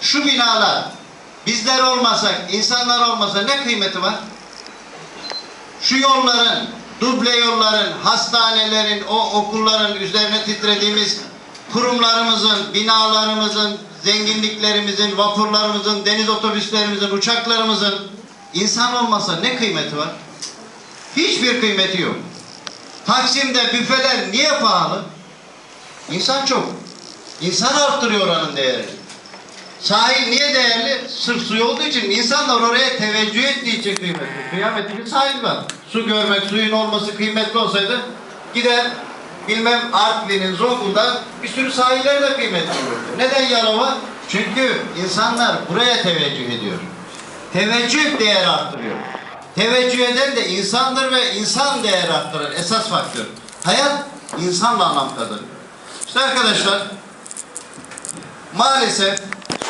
Şu binalar bizler olmasak, insanlar olmasa ne kıymeti var? Şu yolların, duble yolların, hastanelerin, o okulların üzerine titrediğimiz kurumlarımızın, binalarımızın, zenginliklerimizin, vapurlarımızın, deniz otobüslerimizin, uçaklarımızın insan olmasa ne kıymeti var? Hiçbir kıymeti yok. Taksim'de büfeler niye pahalı? İnsan çok. İnsan arttırıyor oranın değerini. Sahil niye değerli? Sırf suyu olduğu için insanlar oraya teveccüh ettiği için kıymetli. Kıyamet bir sahil var. Su görmek, suyun olması kıymetli olsaydı gider bilmem Artvin'in Zonguldak bir sürü sahiller de kıymetli olurdu. Neden Yalova? Çünkü insanlar buraya teveccüh ediyor. Teveccüh değer arttırıyor. Teveccüh eden de insandır ve insan değer arttırır. Esas faktör. Hayat insanla anlam kazanıyor. İşte arkadaşlar maalesef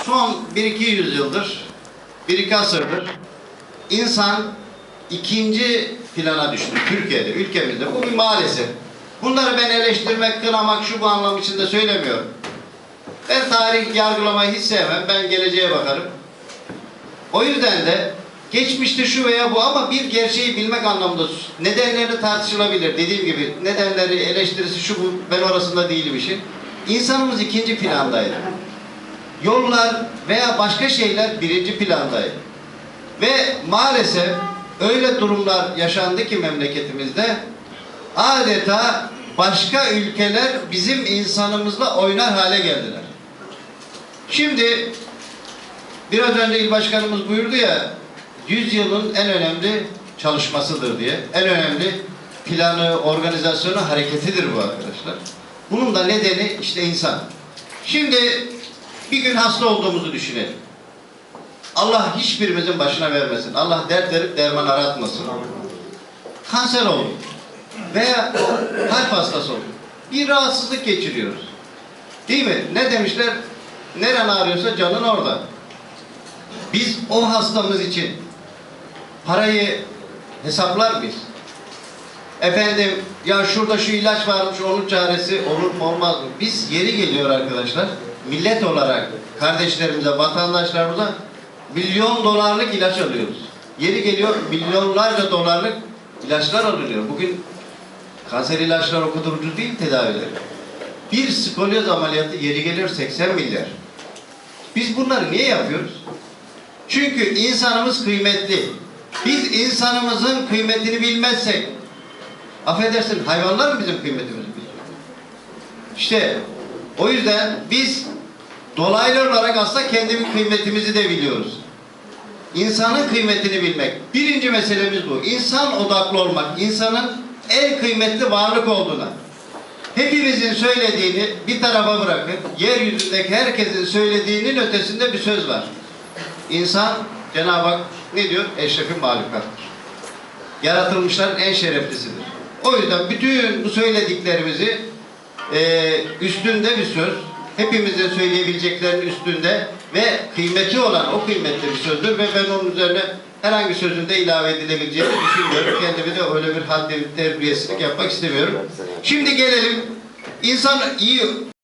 son 1-2 yüzyıldır, 1-2 asırdır insan ikinci plana düştü Türkiye'de, ülkemizde. Bu bir maalesef. Bunları ben eleştirmek, kınamak şu bu anlam içinde söylemiyorum. Ben tarih yargılamayı hiç sevmem. Ben geleceğe bakarım. O yüzden de geçmişte şu veya bu ama bir gerçeği bilmek anlamında nedenleri tartışılabilir. Dediğim gibi nedenleri, eleştirisi şu bu ben orasında değilim işin. İnsanımız ikinci plandaydı. Yollar veya başka şeyler birinci plandaydı. Ve maalesef öyle durumlar yaşandı ki memleketimizde adeta başka ülkeler bizim insanımızla oynar hale geldiler. Şimdi biraz önce il başkanımız buyurdu ya 100 yılın en önemli çalışmasıdır diye. En önemli planı, organizasyonu, hareketidir bu arkadaşlar. Bunun da nedeni işte insan. Şimdi bir gün hasta olduğumuzu düşünelim. Allah hiçbirimizin başına vermesin. Allah dert verip derman aratmasın. Kanser oldu. Veya kalp hastası oldu. Bir rahatsızlık geçiriyoruz. Değil mi? Ne demişler? Neren ağrıyorsa canın orada. Biz o hastamız için parayı hesaplar mıyız? Efendim ya şurada şu ilaç varmış onun çaresi olur mu olmaz mı? Biz yeri geliyor arkadaşlar millet olarak kardeşlerimize, vatandaşlarımıza milyon dolarlık ilaç alıyoruz. Yeri geliyor milyonlarca dolarlık ilaçlar alınıyor. Bugün kanser ilaçlar o kadar ucuz değil tedavileri. Bir skolyoz ameliyatı yeri geliyor 80 milyar. Biz bunları niye yapıyoruz? Çünkü insanımız kıymetli. Biz insanımızın kıymetini bilmezsek, affedersin hayvanlar mı bizim kıymetimizi biliyor? İşte o yüzden biz dolaylı olarak aslında kendi kıymetimizi de biliyoruz. İnsanın kıymetini bilmek. Birinci meselemiz bu. İnsan odaklı olmak. İnsanın en kıymetli varlık olduğuna. Hepimizin söylediğini bir tarafa bırakın. Yeryüzündeki herkesin söylediğinin ötesinde bir söz var. İnsan Cenab-ı Hak ne diyor? Eşrefin mahlukattır. Yaratılmışların en şereflisidir. O yüzden bütün bu söylediklerimizi e, üstünde bir söz, hepimizin söyleyebileceklerinin üstünde ve kıymeti olan o kıymetli bir sözdür ve ben onun üzerine herhangi sözünde ilave edilebileceğini düşünmüyorum. Kendimi de öyle bir haddi terbiyesizlik yapmak istemiyorum. Şimdi gelelim insan iyi